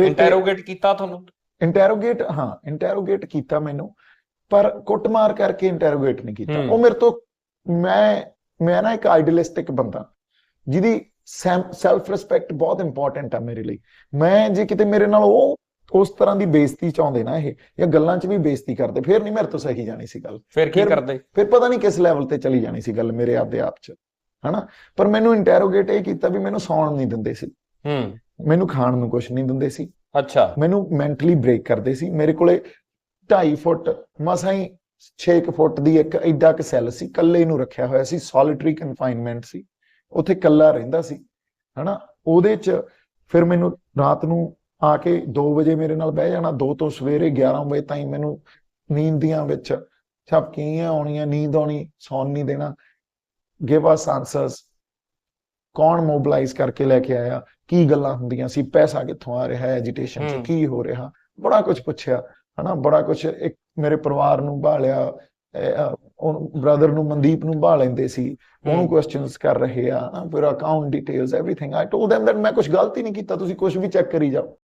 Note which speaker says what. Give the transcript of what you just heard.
Speaker 1: Interrogate ਕੀਤਾ ਤੁਹਾਨੂੰ?
Speaker 2: Interrogate ਹਾਂ ਇੰਟਰੋਗੇਟ ਕੀਤਾ ਮੈਨੂੰ ਪਰ ਕੁੱਟਮਾਰ ਕਰਕੇ ਇੰਟਰੋਗੇਟ ਨਹੀਂ ਕੀਤਾ। ਉਹ ਮੇਰੇ ਤੋਂ ਮੈਂ ਮੈਂ ਨਾ ਇੱਕ ਆਈਡੀਅਲਿਸਟਿਕ ਬੰਦਾ ਜਿਹਦੀ ਸੈਲਫ ਰਿਸਪੈਕਟ ਬਹੁਤ ਇੰਪੋਰਟੈਂਟ ਆ ਮੇਰੇ ਲਈ। ਮੈਂ ਜੇ ਕਿਤੇ ਮੇਰੇ ਨਾਲ ਉਹ ਉਸ ਤਰ੍ਹਾਂ ਦੀ ਬੇਇੱਜ਼ਤੀ ਚਾਹੁੰਦੇ ਨਾ ਇਹ ਜਾਂ ਗੱਲਾਂ 'ਚ ਵੀ ਬੇਇੱਜ਼ਤੀ ਕਰਦੇ ਫਿਰ ਨਹੀਂ ਮੇਰੇ ਤੋਂ ਸਹੀ ਜਾਣੀ ਸੀ ਗੱਲ।
Speaker 1: ਫਿਰ ਕੀ ਕਰਦੇ?
Speaker 2: ਫਿਰ ਪਤਾ ਨਹੀਂ ਕਿਸ ਲੈਵਲ ਤੇ ਚਲੀ ਜਾਣੀ ਸੀ ਗੱਲ ਮੇਰੇ ਆਪਦੇ ਆਪ 'ਚ ਹਨਾ? ਪਰ ਮੈਨੂੰ ਇੰਟਰੋਗੇਟ ਇਹ ਕੀਤਾ ਵੀ ਮੈਨੂੰ ਸੌਣ ਨਹੀਂ ਦਿੰਦੇ ਸੀ।
Speaker 1: ਹੂੰ।
Speaker 2: ਮੈਨੂੰ ਖਾਣ ਨੂੰ ਕੁਝ ਨਹੀਂ ਦਿੰਦੇ ਸੀ।
Speaker 1: ਅੱਛਾ।
Speaker 2: ਮੈਨੂੰ ਮੈਂਟਲੀ ਬ੍ਰੇਕ ਕਰਦੇ ਸੀ। ਮੇਰੇ ਕੋਲੇ 2.5 ਫੁੱਟ ਮਸਾਂ ਹੀ 6 ਫੁੱਟ ਦੀ ਇੱਕ ਐਡਾ ਕ ਸੈੱਲ ਸੀ। ਕੱਲੇ ਨੂੰ ਰੱਖਿਆ ਹੋਇਆ ਸੀ। ਸੋਲਿਟਰੀ ਕਨਫਾਈਨਮੈਂਟ ਸੀ। ਉੱਥੇ ਕੱਲਾ ਰਹਿੰਦਾ ਸੀ। ਹਨਾ? ਉਹਦੇ ਚ ਫਿਰ ਮੈਨੂੰ ਰਾਤ ਨੂੰ ਆ ਕੇ 2 ਵਜੇ ਮੇਰੇ ਨਾਲ ਬਹਿ ਜਾਣਾ। 2 ਤੋਂ ਸਵੇਰੇ 11 ਵਜੇ ਤਾਈਂ ਮੈਨੂੰ ਨੀਂਦ ਦੀਆਂ ਵਿੱਚ ਛਪਕੀਆਂ ਆਉਣੀਆਂ ਨੀਂਦ ਆਉਣੀ ਸੌਣ ਨਹੀਂ ਦੇਣਾ। ਗਿਵ ਅਸ ਆਨਸਰਸ ਕੌਣ ਮੋਬਿਲਾਈਜ਼ ਕਰਕੇ ਲੈ ਕੇ ਆਇਆ ਕੀ ਗੱਲਾਂ ਹੁੰਦੀਆਂ ਸੀ ਪੈਸਾ ਕਿੱਥੋਂ ਆ ਰਿਹਾ ਹੈ ਐਜੀਟੇਸ਼ਨ ਚ ਕੀ ਹੋ ਰਿਹਾ। ਬੜਾ ਕੁਝ ਪੁੱਛਿਆ ਹਨਾ ਬੜਾ ਕੁਝ ਇੱਕ ਮੇਰੇ ਪਰਿਵਾਰ ਨੂੰ ਬਾਲਿਆ ਉਹ ਬ੍ਰਦਰ ਨੂੰ ਮਨਦੀਪ ਨੂੰ ਬਾਹ ਲੈਂਦੇ ਸੀ ਉਹਨੂੰ ਕੁਐਸਚਨਸ ਕਰ ਰਹੇ ਆ ਫਿਰ account details everything I told them that ਮੈਂ ਕੁਝ ਗਲਤੀ ਨਹੀਂ ਕੀਤਾ ਤੁਸੀਂ ਕੁਝ ਵੀ ਚੈੱਕ ਕਰੀ ਜਾਓ।